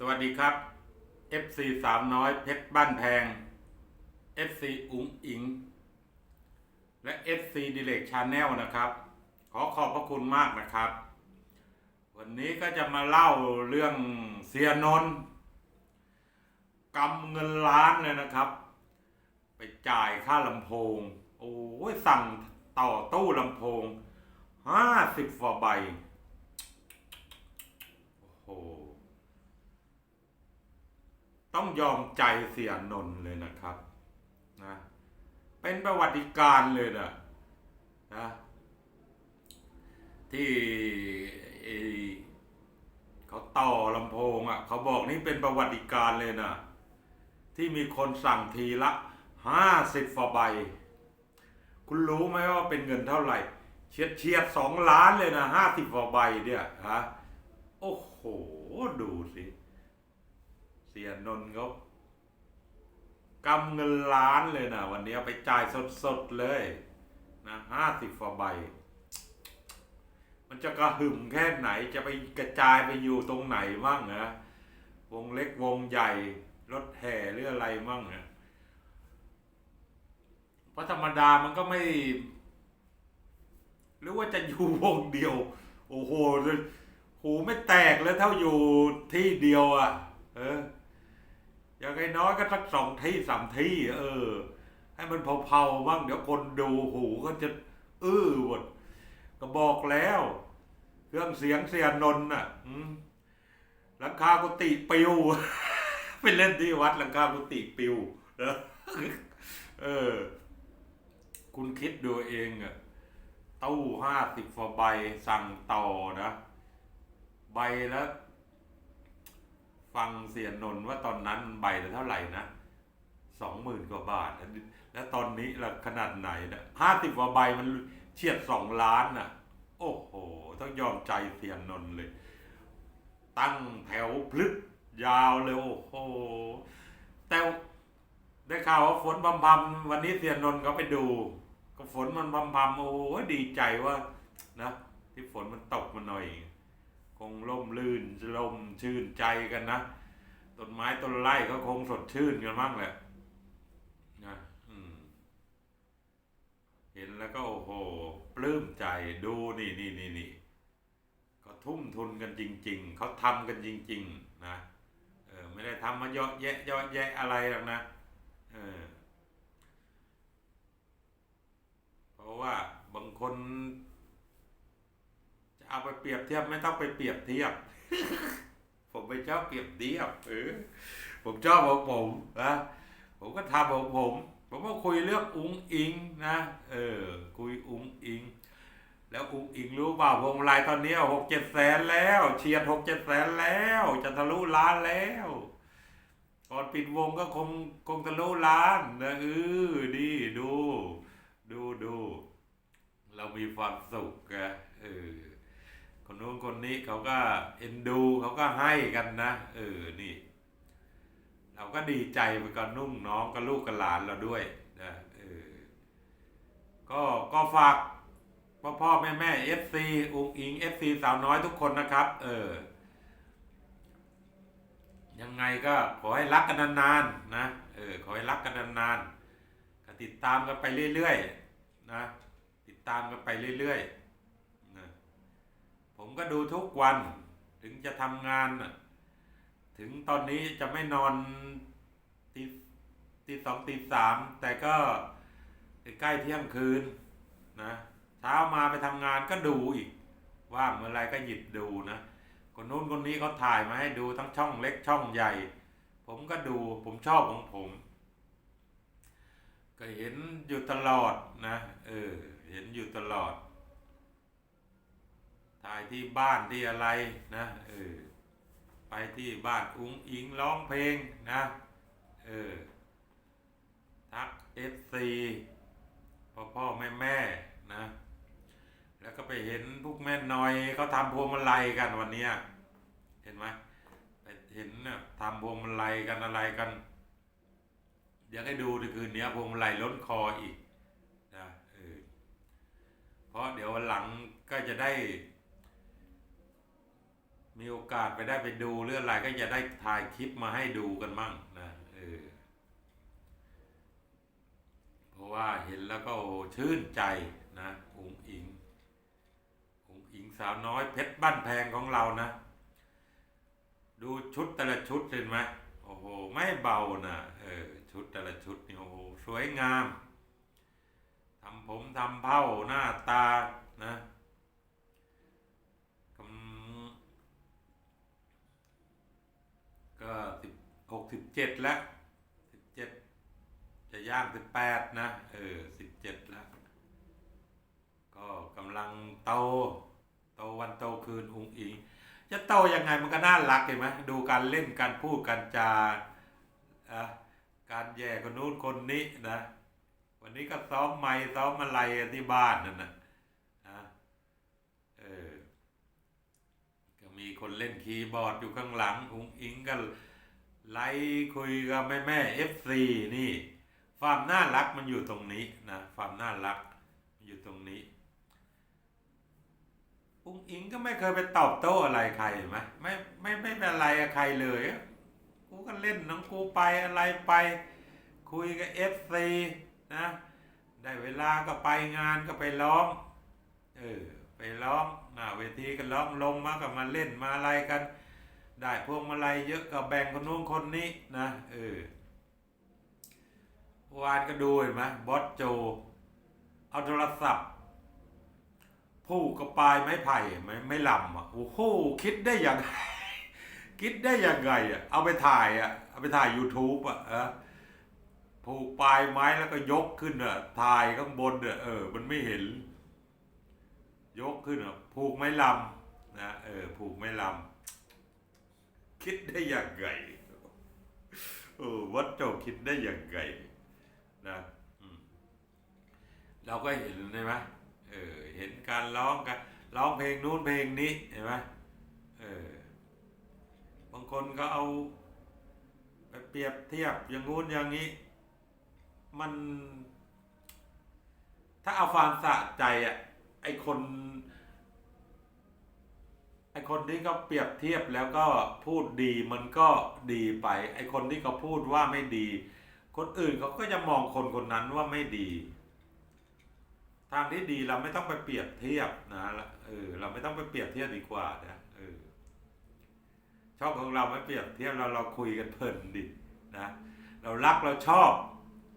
สวัสดีครับ FC สาวน้อยเพชรบ้านแพง FC อุ๋งอิง และ FC ดิเลกชาแนลนะครับ ขอขอบพระคุณมากนะครับ วันนี้ก็จะมาเล่าเรื่องเสียนนกำเงินล้านเลยนะครับ ไปจ่ายค่าลำโพง โอ้ยสั่งต่อตู้ลำโพงห้าสิบฟาใบ โอ้โห ต้องยอมใจเสียนนท์เลยนะครับนะเป็นประวัติการเลยนะนะที่เขาต่อลำโพงอะเขาบอกนี่เป็นประวัติการเลยนะที่มีคนสั่งทีละห้าสิบฟาใบ คุณรู้ไหมว่าเป็นเงินเท่าไหร่ เฉียดเฉียดสองล้านเลยนะห้าสิบฟาใบเนี่ยฮะโอ้โห ดูสิ สียนนท์เขากำเงินล้านเลยนะวันนี้ไปจ่ายสดๆเลยนะห้าสิบฟาใบ มันจะกระหึ่มแค่ไหนจะไปกระจายไปอยู่ตรงไหนมั่งนะวงเล็กวงใหญ่ รถแห่หรืออะไรมั่งนะเพราะธรรมดามันก็ไม่ หรือว่าจะอยู่วงเดียว โอ้โหหูไม่แตกแล้วเท่าอยู่ที่เดียวอะ เออ อย่างน้อยก็สักสองที่สามที่เออ ให้มันเผาๆบ้างเดี๋ยวคนดูหูก็จะอื้อหมดก็บอกแล้ว เครื่องเสียงเสียนนท์น่ะหลังคากุฏิปิวไปเล่นที่วัดหลังคากุฏิปิวนะเออ คุณคิดดูเองอะตู้ห้าสิบฟาใบสั่งต่อนะ ใบแล้ว ฟังเสียนนท์ว่าตอนนั้นใบละเท่าไหร่นะสองหมื่นกว่าบาท แล้วตอนนี้ละขนาดไหนนะห้าสิบกว่าใบมันเฉียดสองล้านน่ะ โอ้โห ต้องยอมใจเสียนนท์เลย ตั้งแถวพลึกยาวเลยโอ้โห แต่ได้ข่าวว่าฝนพำพำวันนี้เสียนนท์เขาไปดู ก็ฝนมันพำพำโอ้ยดีใจว่านะที่ฝนมันตกมาหน่อย คงร่มลื่นลมชื่นใจกันนะต้นไม้ต้นไร่ก็คงสดชื่นกันมั่งแหละนะเห็นแล้วก็โอ้โหปลื้มใจดูนี่นี่นี่นี่เขาทุ่มทุนกันจริง ๆ เขาทำกันจริง ๆ นะเออไม่ได้ทำมาเยอะแยะเยอะแยะอะไรหรอกนะเออเพราะว่าบางคน เอาไปเปรียบเทียบไม่ต้องไปเปรียบเทียบ ผมไม่ชอบเปรียบเทียบเออผมชอบของผมนะผมก็ทำของผม ผมก็คุยเรื่องอุ้งอิงนะเออคุยอุ้งอิง แล้วอุ้งอิงรู้เปล่าวงมาลัยตอนนี้หกเจ็ดแสนแล้วเฉียดหกเจ็ดแสนแล้วจะทะลุล้านแล้วก่อนปิดวงก็คงคงทะลุล้านนะเออดีดู ดูดู เรามีความสุขไงเออ คนนู้นคนนี้เขาก็เอ็นดูเขาก็ให้กันนะ เออนี่ เราก็ดีใจไปกับนุ่งน้องกับลูกกับหลานเราด้วยนะเออก็ก็ฝากพ่อพ่อแม่แม่เอฟซีอุงอิงเอฟซีสาวน้อยทุกคนนะครับ เออ ยังไงก็ขอให้รักกันนานๆนะเออขอให้รักกันนานๆก็ติดตามกันไปเรื่อยๆนะ ติดตามกันไปเรื่อยๆ ก็ดูทุกวัน ถึงจะทำงานถึงตอนนี้จะไม่นอนตีตีสองตีสามแต่ก็ใกล้เที่ยงคืนนะเช้ามาไปทำงานก็ดูอีก ว่างเมื่อไรก็หยิบดูนะคนนู้นคนนี้เขาถ่ายมาให้ดูทั้งช่องเล็กช่องใหญ่ ผมก็ดูผมชอบของผม ก็เห็นอยู่ตลอดนะเออเห็นอยู่ตลอด ถ่ายที่บ้านที่อะไรนะเออไปที่บ้านอุ้งอิงร้องเพลงนะเออทักเอฟซีพ่อพ่อแม่แม่นะ แล้วก็ไปเห็นพวกแม่น้อยเขาทำพวงมาลัยกันวันนี้เห็นไหมไปเห็นเนี่ยทำพวงมาลัยกันอะไรกันเดี๋ยวให้ดูในคืนนี้พวงมาลัยล้นคออีกนะเออเพราะเดี๋ยววันหลังก็จะได้ มีโอกาสไปได้ไปดูเรื่องอะไรก็จะได้ถ่ายคลิปมาให้ดูกันมั่งนะเออเพราะว่าเห็นแล้วก็โอ้ชื่นใจนะอุ๋งอิงอุ๋งอิงสาวน้อยเพชรบ้านแพงของเรานะ ดูชุดแต่ละชุดเห็นไหมโอ้โหไม่เบานะเออชุดแต่ละชุดนี่โอ้โหสวยงามทำผมทำเผ้าหน้าตานะกำ ก็สิบหกสิบเจ็ดแล้วสิบเจ็ดจะย่างสิบแปดนะเออสิบเจ็ดแล้ว ก็กำลังโตโตวันโตคืนอุงอิงจะโตยังไงมันก็น่ารักเห็นไหมดูการเล่นการพูดการจาอะการแย่คนนู้นคนนี้นะ วันนี้ก็ซ้อมไม้ซ้อมอะไรที่บ้านนั่นนะนะเออ ก็มี คนเล่นคีย์บอร์ดอยู่ข้างหลังอุงอิงก็ไล่คุยกับแม่แม่เอฟซีนี่ ความน่ารักมันอยู่ตรงนี้นะความน่ารักมันอยู่ตรงนี้อุ้งอิงก็ไม่เคยไปตอบโต้อะไรใครเห็นไหมไม่ไม่ไม่เป็นอะไรกับใครเลยกูก็เล่นน้องกูไปอะไรไป คุยกับเอฟซีนะ ได้เวลาก็ไปงานก็ไปร้อง เออ ไปร้องหน้าเวทีก็ร้องลงมาก็มาเล่นมาอะไรกัน ได้พวงมาลัยเยอะก็แบ่งคนนู้นคนนี้นะเออวานก็ดูเห็นไหมบอสโจ เอาโทรศัพท์ ผู้กระปลายไม้ไผ่ไม่ไม่ลำอะโอ้โหคิดได้อย่างคิดได้อยังไงอะเอาไปถ่ายอะเอาไปถ่าย YouTube อะเออผูกปลายไม้แล้วก็ยกขึ้นอะถ่ายข้างบนอะเออ มันไม่เห็น ยกขึ้นอะผูกไม้ลำนะเออผูกไม้ลำคิดได้อยังไงเออวัดโจคิดได้อยังไงนะเราก็เห็นใช่ไหมเออเห็นการร้องกันร้องเพลงนู้นเพลงนี้เห็นไหมเออบางคนก็เอาไปเปรียบเทียบอย่างงู้นอย่างนี้ มัน ถ้าเอาความสะใจอะ ไอคนไอคนที่เขาเปรียบเทียบแล้วก็พูดดีมันก็ดีไป ไอคนที่เขาพูดว่าไม่ดี คนอื่นเขาก็จะมองคนคนนั้นว่าไม่ดี ทางที่ดีเราไม่ต้องไปเปรียบเทียบนะเออเราไม่ต้องไปเปรียบเทียบดีกว่านะเออชอบของเราไม่เปรียบเทียบเราเราคุยกันเพลินดินะเรารักเราชอบ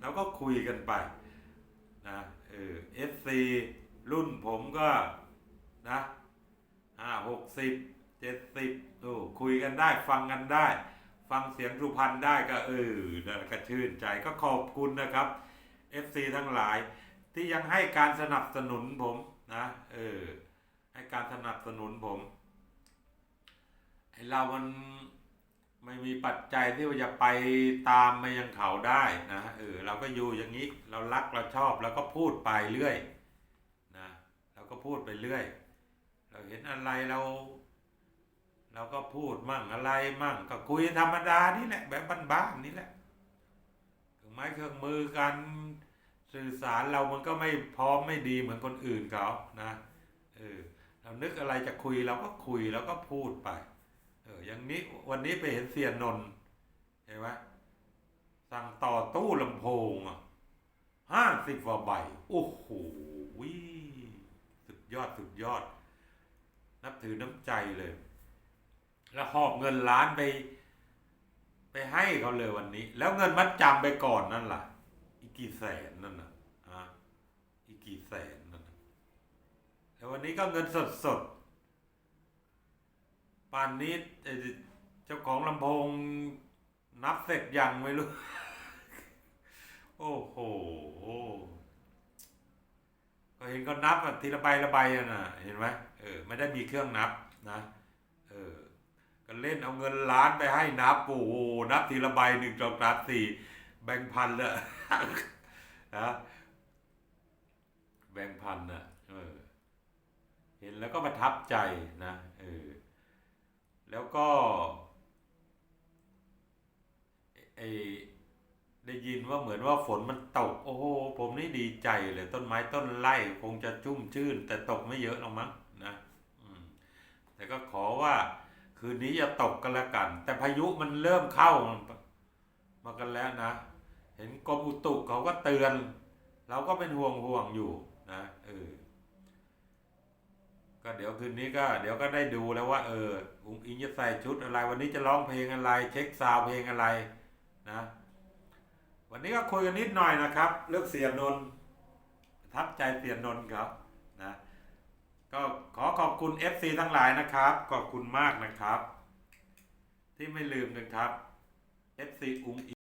เราก็คุยกันไปนะเออเอฟซี รุ่นผมก็นะห้าหกสิบเจ็ดสิบโอ้คุยกันได้ฟังกันได้ ฟังเสียงสุพรรณได้ก็เออนั่นก็ชื่นใจก็ขอบคุณนะครับ FC ทั้งหลายที่ยังให้การสนับสนุนผมนะเออให้การสนับสนุนผมไอเรามันไม่มีปัจจัยที่ว่าจะไปตามมายังเขาได้นะเออเราก็อยู่อย่างนี้ เรารักเราชอบเราก็พูดไปเรื่อย พูดไปเรื่อย เราเห็นอะไรเรา เราก็พูดมั่งอะไรมั่ง ก็คุยธรรมดานี่แหละ แบบบ้านๆนี่แหละเครื่องไม้เครื่องมือกันสื่อสารเรามันก็ไม่พร้อมไม่ดีเหมือนคนอื่นเขานะเออเรานึกอะไรจะคุยเราก็คุยแล้วก็พูดไปเอออย่างนี้วันนี้ไปเห็นเสียนนท์เห็นไหมสั่งต่อตู้ลำโพงอะห้าสิบกว่าใบ โอ้โหสุดย อดสุดยอด นับถือน้ำใจเลย แล้วหอบเงินล้านไป ไปให้เขาเลยวันนี้ แล้วเงินมัดจำไปก่อนนั่นล่ะ อีกกี่แสนนั่นน่ะฮะอีกกี่แสนนั่นนะแล้ววันนี้ก็เงินสดสดป่านนี้เจ้าของลำโพงนับเสร็จยังไม่รู้ โอ้โห ก็เห็นก็นับทีละใบละใบอะนะเห็นไหมเออไม่ได้มีเครื่องนับนะเออก็เล่นเอาเงินล้านไปให้นับโอ้โหนับทีละใบหนึ่งสองสามสี่แบ่งพันเลยนะแบ่งพันน่ะเออเห็นแล้วก็ประทับใจนะเออแล้วก็ไอ ได้ยินว่าเหมือนว่าฝนมันตก โอ้โห ผมนี่ดีใจเลย ต้นไม้ต้นไร่คงจะชุ่มชื่น แต่ตกไม่เยอะหรอกมั้งนะแต่ก็ขอว่า คืนนี้อย่าตกกันละกัน แต่พายุมันเริ่มเข้ามากันแล้วนะ เห็นกรมอุตุเขาก็เตือน เราก็เป็นห่วงห่วงอยู่นะเออก็เดี๋ยวคืนนี้ก็ เดี๋ยวก็ได้ดูแล้วว่าเอออุ้งอิงจะใส่ชุดอะไร วันนี้จะร้องเพลงอะไร เช็คซาวเพลงอะไร นะ วันนี้ก็คุยกันนิดหน่อยนะครับ เลือกเสียนนลทับใจเสียนนครับนะก็ขอขอบคุณ FC ทั้งหลายนะครับ ขอบคุณมากนะครับ ที่ไม่ลืมนะครับ FC อุ้ง